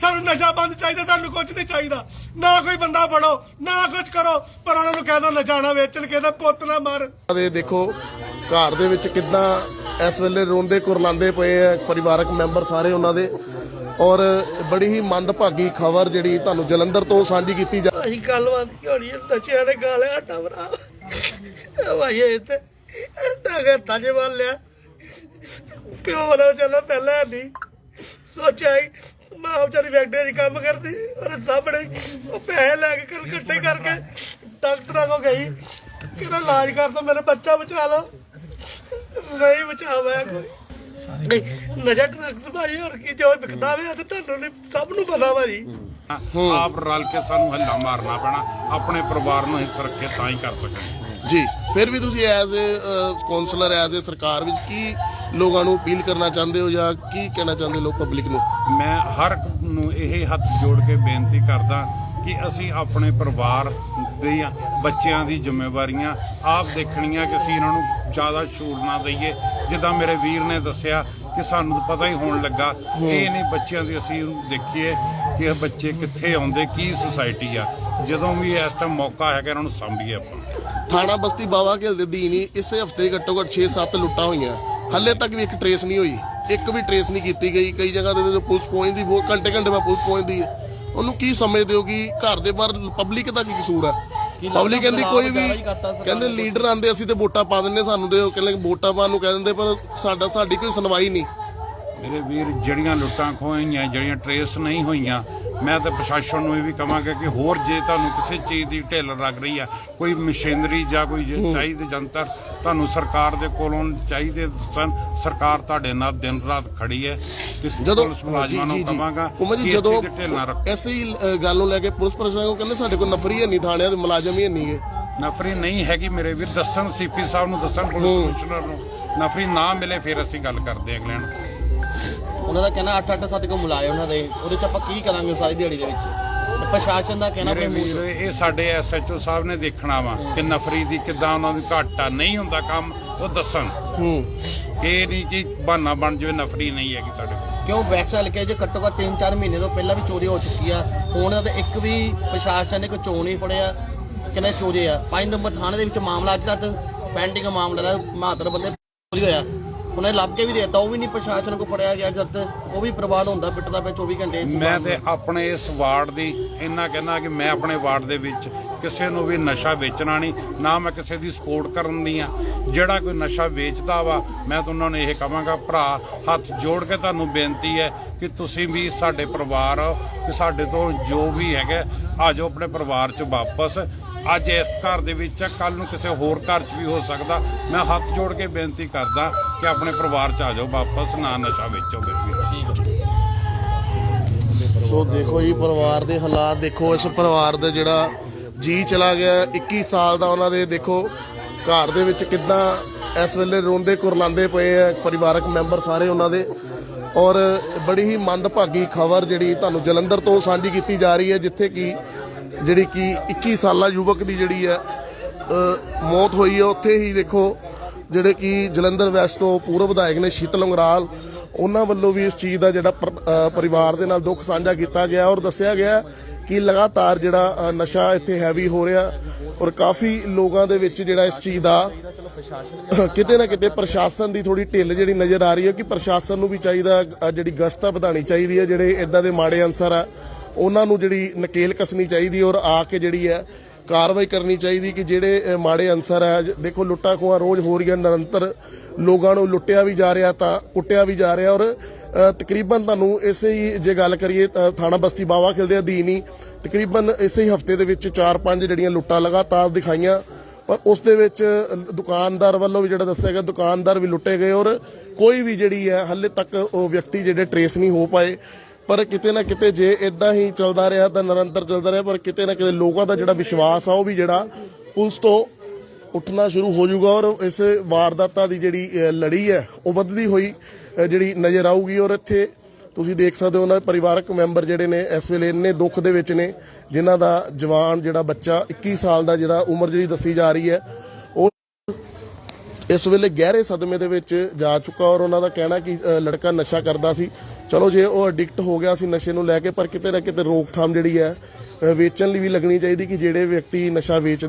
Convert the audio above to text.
ਸਾਨੂੰ ਨਸ਼ਾ ਬੰਦ ਚਾਹੀਦਾ ਸਾਨੂੰ ਕੁਝ ਨਹੀਂ ਚਾਹੀਦਾ। ਨਾ ਕੋਈ ਬੰਦਾ ਫੜੋ ਨਾ ਕੁਝ ਕਰੋ ਪਰ ਉਹਨਾਂ ਨੂੰ ਕਹਿ ਦੋ ਨਸ਼ਾ ਨਾ ਵੇਚਣ ਕਿਸੇ ਪੁੱਤ ਨਾ ਮਾਰ। ਦੇ ਦੇਖੋ ਘਰ ਦੇ ਵਿੱਚ ਕਿੱਦਾਂ ਇਸ ਵੇਲੇ ਰੋਂਦੇ ਕੁਰਲਾਉਂਦੇ ਪਏ ਆ ਪਰਿਵਾਰਕ ਮੈਂਬਰ ਸਾਰੇ ਉਹਨਾਂ ਦੇ। ਔਰ ਬੜੀ ਹੀ ਮੰਦਭਾਗੀ ਖਬਰ ਜਿਹੜੀ ਤੁਹਾਨੂੰ ਜਲੰਧਰ ਤੋਂ ਸਾਂਝੀ ਕੀਤੀ ਜਾ ਅਸੀਂ ਗੱਲਬਾਤ ਕੀ ਹੋਣੀ ਹੈ ਨਸ਼ਿਆਂ ਨੇ ਗਾ ਲਿਆ ਸਾਡਾ ਭਰਾ। ਭਾਈ ਇਹ ਤੇ ਡਾਗਾ ਤਾਜੇ ਵਾਲ ਲਿਆ। ਪਿਓ ਨਾ ਚੱਲਾ ਪਹਿਲਾਂ ਨਹੀਂ। ਸੋਚਿਆ ਹੀ ਮਾਂ ਵਿਚਾਰੀ ਫੈਕਟਰੀ 'ਚ ਕੰਮ ਕਰਦੀ ਔਰ ਸਾਹਮਣੇ ਉਹ ਪੈਸੇ ਲੈ ਕੇ ਕਲਕੱਤੇ ਕਰਕੇ ਡਾਕਟਰਾਂ ਕੋ ਗਈ ਕਿਹੜਾ ਇਲਾਜ ਕਰ ਦੋ ਮੇਰਾ ਬੱਚਾ ਬਚਾ ਲਓ ਨਹੀਂ ਬਚਾਵਾ ਕੋਈ। ਨਹੀਂ ਨਸ਼ਾ ਡਰੱਗਸ ਭਾਈ ਹੋਰ ਕੀ, ਜੋ ਵਿਕਦਾ ਵੇ ਤੇ ਤੁਹਾਨੂੰ ਨਹੀਂ, ਸਭ ਨੂੰ ਪਤਾ ਭਾਜੀ। ਆਪ ਰਲ ਕੇ ਸਾਨੂੰ ਹੱਲਾ ਮਾਰਨਾ ਪੈਣਾ, ਆਪਣੇ ਪਰਿਵਾਰ ਨੂੰ ਅਸੀਂ ਸੁਰੱਖਿਅਤ ਤਾਂ ਹੀ ਕਰ ਸਕਾਂਗੇ ਜੀ ਫਿਰ ਵੀ ਤੁਸੀਂ as a counsellor as a ਸਰਕਾਰ ਵਿੱਚ ਕੀ ਲੋਕਾਂ ਨੂੰ ਅਪੀਲ ਕਰਨਾ ਚਾਹੁੰਦੇ ਹੋ ਜਾਂ ਕੀ ਕਹਿਣਾ ਚਾਹੁੰਦੇ ਲੋਕ ਪਬਲਿਕ ਨੂੰ? ਮੈਂ ਹਰ ਇੱਕ ਨੂੰ ਇਹ ਹੱਥ ਜੋੜ ਕੇ ਬੇਨਤੀ ਕਰਦਾ ਕਿ ਅਸੀਂ ਆਪਣੇ ਪਰਿਵਾਰ ਦੀਆਂ ਬੱਚਿਆਂ ਦੀ ਜ਼ਿੰਮੇਵਾਰੀਆਂ ਆਪ ਦੇਖਣੀਆਂ ਕਿ ਅਸੀਂ ਇਹਨਾਂ ਨੂੰ ਜ਼ਿਆਦਾ ਸ਼ੂਰ ਨਾ ਦਈਏ। ਜਿੱਦਾਂ ਮੇਰੇ ਵੀਰ ਨੇ ਦੱਸਿਆ ਕਿ ਸਾਨੂੰ ਤਾਂ ਪਤਾ ਹੀ ਹੋਣ ਲੱਗਾ ਇਹ ਨਹੀਂ ਬੱਚਿਆਂ ਦੀ ਅਸੀਂ ਦੇਖੀਏ ਕਿ ਇਹ ਬੱਚੇ ਕਿੱਥੇ ਆਉਂਦੇ ਕੀ ਸੁਸਾਇਟੀ ਆ। ਜਦੋਂ ਵੀ ਇਸ ਟਾਈਮ ਮੌਕਾ ਹੈਗਾ ਇਹਨਾਂ ਨੂੰ ਸੰਭੀਏ ਆਪਾਂ। ਥਾਣਾ ਬਸਤੀ ਬਾਵਾ ਕੇ ਦੇ ਅਧੀਨ ਹੀ ਇਸੇ ਹਫ਼ਤੇ ਘੱਟੋ ਘੱਟ 6-7 ਲੁੱਟਾਂ ਹੋਈਆਂ। ਹੱਲੇ ਤੱਕ ਵੀ ਇੱਕ ਟਰੇਸ ਨਹੀਂ ਹੋਈ। ਇੱਕ ਵੀ ਟਰੇਸ ਨਹੀਂ ਕੀਤੀ ਗਈ। ਕਈ ਜਗ੍ਹਾ ਤੇ ਜਦੋਂ ਪੁਲਿਸ ਪਹੁੰਚਦੀ ਬਹੁਤ ਘੰਟੇ ਘੰਟੇ ਬਾਅਦ ਪੁਲਿਸ ਪਹੁੰਚਦੀ ਹੈ। ਉਹਨੂੰ ਕੀ ਸਮਝਦੇ ਹੋ ਕਿ ਘਰ ਦੇ ਬਾਹਰ ਪਬਲਿਕ ਦਾ ਕੀ ਕਸੂਰ ਹੈ ਪਬਲਿਕ ਕਹਿੰਦੀ ਕੋਈ ਵੀ ਕਹਿੰਦੇ ਲੀਡਰ ਆਂਦੇ ਅਸੀਂ ਤੇ ਵੋਟਾਂ ਪਾ ਦਿੰਦੇ ਸਾਨੂੰ ਦੇ ਉਹ ਕਹਿੰਦੇ ਵੋਟਾਂ ਪਾਉਣ ਨੂੰ ਕਹਿ ਦਿੰਦੇ ਪਰ ਸਾਡਾ ਸਾਡੀ ਕੋਈ ਸੁਣਵਾਈ ਨਹੀਂ। ਮੇਰੇ ਵੀਰ ਜਿਹੜੀਆਂ ਲੁੱਟਾਂ ਖੋਹੀਆਂ ਜਿਹੜੀਆਂ ਟਰੇਸ ਨਹੀਂ ਹੋਈਆਂ ਮੈਂ ਤਾਂ ਪ੍ਰਸ਼ਾਸਨ ਨੂੰ ਇਹ ਵੀ ਕਹਾਂਗਾ ਕਿ ਹੋਰ ਜੇ ਤੁਹਾਨੂੰ ਕਿਸੇ ਚੀਜ਼ ਦੀ ਢਿੱਲ ਲੱਗ ਰਹੀ ਆ ਕੋਈ ਮਸ਼ੀਨਰੀ ਜਾਂ ਕੋਈ ਜੇ ਚਾਹੀਦੀ ਜੰਤਰ ਤੁਹਾਨੂੰ ਸਰਕਾਰ ਦੇ ਕੋਲੋਂ ਚਾਹੀਦੇ ਦੱਸਣ ਸਰਕਾਰ ਤੁਹਾਡੇ ਨਾਲ ਦਿਨ ਰਾਤ ਖੜੀ ਹੈ। ਕਿਸ ਜਦੋਂ ਪੁਲਿਸ ਮੁਲਾਜ਼ਮਾਂ ਨੂੰ ਕਹਾਂਗਾ ਕਿ ਜਦੋਂ ਐਸੇ ਹੀ ਗੱਲ ਨੂੰ ਲੈ ਕੇ ਪੁਲਿਸ ਪ੍ਰਸ਼ਾਸਨ ਨੂੰ ਕਹਿੰਦੇ ਸਾਡੇ ਕੋਲ ਨਫਰੀ ਹੈ ਨਹੀਂ ਥਾਣਿਆਂ ਦੇ ਮੁਲਾਜ਼ਮ ਹੀ ਨਹੀਂਗੇ ਨਫਰੀ ਨਹੀਂ ਹੈਗੀ ਮੇਰੇ ਵੀਰ ਦੱਸਣ ਸੀਪੀ ਸਾਹਿਬ ਨੂੰ ਦੱਸਣ ਪੁਲਿਸ ਕਮਿਸ਼ਨਰ ਨੂੰ। ਨਫਰੀ ਨਾ ਮਿਲੇ ਫਿਰ ਅਸੀਂ ਗੱਲ ਕਰਦੇ ਹਾਂ ਅਗਲੇ ਨੂੰ ਉਹਨਾਂ ਦਾ ਕਹਿਣਾ 8-8 ਸੱਤ ਕੋ ਮੁਲਾਏ ਉਹਨਾਂ ਦੇ ਉਹਦੇ ਚ ਆਪਾਂ ਕੀ ਕਰਾਂਗੇ ਸਾਰੀ ਦਿਹਾੜੀ ਦੇ ਵਿੱਚ? ਪ੍ਰਸ਼ਾਸਨ ਦਾ ਕਹਿਣਾ ਮੇਰੇ ਵੀਰ ਇਹ ਸਾਡੇ ਐਸਐਚਓ ਸਾਹਿਬ ਨੇ ਦੇਖਣਾ ਵਾ ਕਿ ਨਫਰੀ ਦੀ ਕਿੱਦਾਂ ਉਹਨਾਂ ਦੀ ਘਾਟਾ ਨਹੀਂ ਹੁੰਦਾ ਕੰਮ ਉਹ ਦੱਸਣ। ਹੂੰ। ਇਹ ਨਹੀਂ ਕਿ ਬਹਾਨਾ ਬਣ ਜਾਵੇ ਨਫਰੀ ਨਹੀਂ ਹੈਗੀ ਸਾਡੇ ਕੋਲ। ਕਿਉਂ ਬੈਕਸ ਹਲਕੇ ਚ ਘੱਟੋ ਘੱਟ 3-4 ਮਹੀਨੇ ਤੋਂ ਪਹਿਲਾਂ ਵੀ ਚੋਰੀ ਹੋ ਚੁੱਕੀ ਆ। ਹੁਣ ਤਾਂ ਇੱਕ ਵੀ ਪ੍ਰਸ਼ਾਸਨ ਨੇ ਕੋਈ ਚੋਣ ਨਹੀਂ ਫੜਿਆ ਕਹਿੰਦੇ ਚੋਰੀ ਆ। ਪੰਜ ਨੰਬਰ ਥਾਣੇ ਦੇ ਵਿੱਚ ਮਾਮਲਾ ਅੱਜ ਤੱਕ ਪੈਂਡਿੰਗ ਮਾਮਲਾ ਦਾ ਮਾਤਰ ਬੰਦੇ ਚੋਰੀ ਹੋਇਆ। ਉਹਨੇ ਲੱਭ ਕੇ ਵੀ ਦੇਤਾ ਉਹ ਵੀ ਨਹੀਂ ਪ੍ਰਸ਼ਾਸਨ ਕੋ ਫੜਿਆ ਗਿਆ ਜਦ ਉਹ ਵੀ ਬਰਬਾਦ ਹੁੰਦਾ ਪਿੱਟਦਾ ਪਿਆ 24 ਘੰਟੇ ਇਸ ਮੈਂ ਤੇ ਆਪਣੇ ਇਸ ਵਾਰਡ ਦੀ ਇੰਨਾ ਕਹਿਣਾ ਕਿ ਮੈਂ ਆਪਣੇ ਵਾਰਡ ਦੇ ਵਿੱਚ ਕਿਸੇ ਨੂੰ ਵੀ ਨਸ਼ਾ ਵੇਚਣਾ ਨਹੀਂ ਨਾ ਮੈਂ ਕਿਸੇ ਦੀ ਸਪੋਰਟ ਕਰਨ ਦੀ ਆ ਜਿਹੜਾ ਕੋਈ ਨਸ਼ਾ ਵੇਚਦਾ ਵਾ ਮੈਂ ਤਾਂ ਉਹਨਾਂ ਨੂੰ ਇਹ ਕਹਾਂਗਾ ਭਰਾ ਹੱਥ ਜੋੜ ਕੇ ਤੁਹਾਨੂੰ ਬੇਨਤੀ ਹੈ ਕਿ ਤੁਸੀਂ ਵੀ ਸਾਡੇ ਪਰਿਵਾਰ ਕਿ ਸਾਡੇ ਤੋਂ ਜੋ ਵੀ ਹੈਗਾ ਆ ਜਾਓ ਆਪਣੇ ਪਰਿਵਾਰ 'ਚ ਵਾਪਸ। ਅੱਜ ਇਸ ਘਰ ਦੇ ਵਿੱਚ ਕੱਲ ਨੂੰ ਕਿਸੇ ਹੋਰ ਘਰ 'ਚ ਵੀ ਹੋ ਸਕਦਾ। ਮੈਂ ਹੱਥ ਜੋੜ ਕੇ ਬੇਨਤੀ ਕਰਦਾ ਕਿ ਆਪਣੇ ਪਰਿਵਾਰ 'ਚ ਆ ਜਾਓ, ਵਾਪਸ ਨਾ ਨਸ਼ਾ ਵੇਚੋ ਮੇਰੇ ਵੀਰ ਸੋ ਦੇਖੋ ਜੀ, ਪਰਿਵਾਰ ਦੇ ਹਾਲਾਤ ਦੇਖੋ, ਇਸ ਪਰਿਵਾਰ ਦਾ ਜਿਹੜਾ ਜੀ ਚਲਾ ਗਿਆ 21 ਸਾਲ ਦਾ ਉਹਨਾਂ ਦੇ ਦੇਖੋ, ਘਰ ਦੇ ਵਿੱਚ ਕਿੱਦਾਂ ਇਸ ਵੇਲੇ ਰੋਂਦੇ ਕੁਰਲਾਉਂਦੇ ਪਏ ਆ, ਪਰਿਵਾਰਕ ਮੈਂਬਰ ਸਾਰੇ ਉਹਨਾਂ ਦੇ। ਔਰ ਬੜੀ ਹੀ ਮੰਦਭਾਗੀ ਖਬਰ ਜਿਹੜੀ ਤੁਹਾਨੂੰ ਜਲੰਧਰ ਤੋਂ ਸਾਂਝੀ ਕੀਤੀ ਜਾ ਰਹੀ ਹੈ, ਜਿੱਥੇ ਕਿ ਜਿਹੜੀ ਕਿ 21 ਸਾਲਾ ਯੁਵਕ ਦੀ ਜਿਹੜੀ ਹੈ ਮੌਤ ਹੋਈ ਹੈ, ਉੱਥੇ ਹੀ ਦੇਖੋ ਜਿਹੜੇ ਕਿ ਜਲੰਧਰ ਵੈਸਟ ਤੋਂ ਪੂਰਵ ਵਿਧਾਇਕ ਨੇ ਸ਼ੀਤਲ ਅੰਗਰਾਲ ਉਹਨਾਂ ਵੱਲੋਂ ਵੀ ਇਸ ਚੀਜ਼ ਦਾ ਜਿਹੜਾ ਪਰਿਵਾਰ ਦੇ ਨਾਲ ਦੁੱਖ ਸਾਂਝਾ ਕੀਤਾ ਗਿਆ ਔਰ ਦੱਸਿਆ ਗਿਆ ਕਿ ਲਗਾਤਾਰ ਜਿਹੜਾ ਨਸ਼ਾ ਇੱਥੇ ਹੈਵੀ ਹੋ ਰਿਹਾ ਔਰ ਕਾਫੀ ਲੋਕਾਂ ਦੇ ਵਿੱਚ ਜਿਹੜਾ ਇਸ ਚੀਜ਼ ਦਾ ਕਿਤੇ ਨਾ ਕਿਤੇ ਪ੍ਰਸ਼ਾਸਨ ਦੀ ਥੋੜੀ ਢਿੱਲ ਜਿਹੜੀ ਨਜ਼ਰ ਆ ਰਹੀ ਹੈ ਕਿ ਪ੍ਰਸ਼ਾਸਨ ਨੂੰ ਵੀ ਚਾਹੀਦਾ ਜਿਹੜੀ ਗਸ਼ਤ ਵਧਾਣੀ ਚਾਹੀਦੀ ਹੈ, ਜਿਹੜੇ ਇਦਾਂ ਦੇ ਮਾੜੇ ਅਨਸਰ ਆ, ਉਹਨਾਂ ਨੂੰ ਜਿਹੜੀ ਨਕੇਲ ਕਸਣੀ ਚਾਹੀਦੀ ਔਰ ਆ ਕੇ ਜਿਹੜੀ ਹੈ ਕਾਰਵਾਈ ਕਰਨੀ ਚਾਹੀਦੀ ਕਿ ਜਿਹੜੇ ਮਾੜੇ ਅਨਸਰ ਹੈ ਦੇਖੋ ਲੁੱਟਾਂ ਖੋਹਾਂ ਰੋਜ਼ ਹੋ ਰਹੀਆਂ ਨਿਰੰਤਰ, ਲੋਕਾਂ ਨੂੰ ਲੁੱਟਿਆ ਵੀ ਜਾ ਰਿਹਾ ਤਾਂ ਕੁੱਟਿਆ ਵੀ ਜਾ ਰਿਹਾ ਔਰ ਤਕਰੀਬਨ ਤੁਹਾਨੂੰ ਇਸੇ ਹੀ ਜੇ ਗੱਲ ਕਰੀਏ ਥਾਣਾ ਬਸਤੀ ਬਾਵਾ ਖਿਲ ਦੇ ਅਧੀਨ ਹੀ ਤਕਰੀਬਨ ਇਸੇ ਹੀ ਹਫ਼ਤੇ ਦੇ ਵਿੱਚ 4-5 ਜਿਹੜੀਆਂ ਲੁੱਟਾਂ ਲਗਾਤਾਰ ਦਿਖਾਈਆਂ ਪਰ ਉਸ ਦੇ ਵਿੱਚ ਦੁਕਾਨਦਾਰ ਵੱਲੋਂ ਵੀ ਜਿਹੜਾ ਦੱਸਿਆ ਗਿਆ, ਦੁਕਾਨਦਾਰ ਵੀ ਲੁੱਟੇ ਗਏ ਔਰ ਕੋਈ ਵੀ ਜਿਹੜੀ ਹੈ, ਹਾਲੇ ਤੱਕ ਉਹ ਵਿਅਕਤੀ ਜਿਹੜੇ ਟਰੇਸ ਨਹੀਂ ਹੋ ਪਾਏ। ਪਰ ਕਿਤੇ ਨਾ ਕਿਤੇ ਜੇ ਇਦਾਂ ਹੀ ਚੱਲਦਾ ਰਿਹਾ ਤਾਂ ਨਿਰੰਤਰ ਚੱਲਦਾ ਰਿਹਾ, ਪਰ ਕਿਤੇ ਨਾ ਕਿਤੇ ਲੋਕਾਂ ਦਾ ਜਿਹੜਾ ਵਿਸ਼ਵਾਸ ਆ ਉਹ ਵੀ ਜਿਹੜਾ ਪੁਲਿਸ ਤੋਂ ਉੱਠਣਾ ਸ਼ੁਰੂ ਹੋ ਜਾਊਗਾ ਔਰ ਇਸ ਵਾਰਦਾਤਾਂ ਦੀ ਜਿਹੜੀ ਲੜੀ ਹੈ, ਉਹ ਵੱਧਦੀ ਹੋਈ ਜਿਹੜੀ ਨਜ਼ਰ ਆਊਗੀ ਔਰ ਇੱਥੇ ਤੁਸੀਂ ਦੇਖ ਸਕਦੇ ਹੋ ਉਹਨਾਂ ਦੇ ਪਰਿਵਾਰਕ ਮੈਂਬਰ ਜਿਹੜੇ ਨੇ ਇਸ ਵੇਲੇ ਇੰਨੇ ਦੁੱਖ ਦੇ ਵਿੱਚ ਨੇ, ਜਿਨ੍ਹਾਂ ਦਾ ਜਵਾਨ ਜਿਹੜਾ ਬੱਚਾ 21 ਸਾਲ ਦਾ ਜਿਹੜਾ ਉਮਰ ਜਿਹੜੀ ਦੱਸੀ ਜਾ ਰਹੀ ਹੈ, ਉਹ ਇਸ ਵੇਲੇ ਗਹਿਰੇ ਸਦਮੇ ਦੇ ਵਿੱਚ ਜਾ ਚੁੱਕਾ ਔਰ ਉਹਨਾਂ ਦਾ ਕਹਿਣਾ ਕਿ ਲੜਕਾ ਨਸ਼ਾ ਕਰਦਾ ਸੀ। ਚਲੋ ਜੇ ਉਹ ਐਡਿਕਟ ਹੋ ਗਿਆ ਸੀ ਨਸ਼ੇ ਨੂੰ ਲੈ ਕੇ, ਪਰ ਕਿਤੇ ਨਾ ਕਿਤੇ ਰੋਕਥਾਮ ਜਿਹੜੀ ਹੈ ਵੇਚਣ ਲਈ ਵੀ ਲੱਗਣੀ ਚਾਹੀਦੀ ਕਿ ਜਿਹੜੇ ਵਿਅਕਤੀ ਨਸ਼ਾ ਵੇਚਦੇ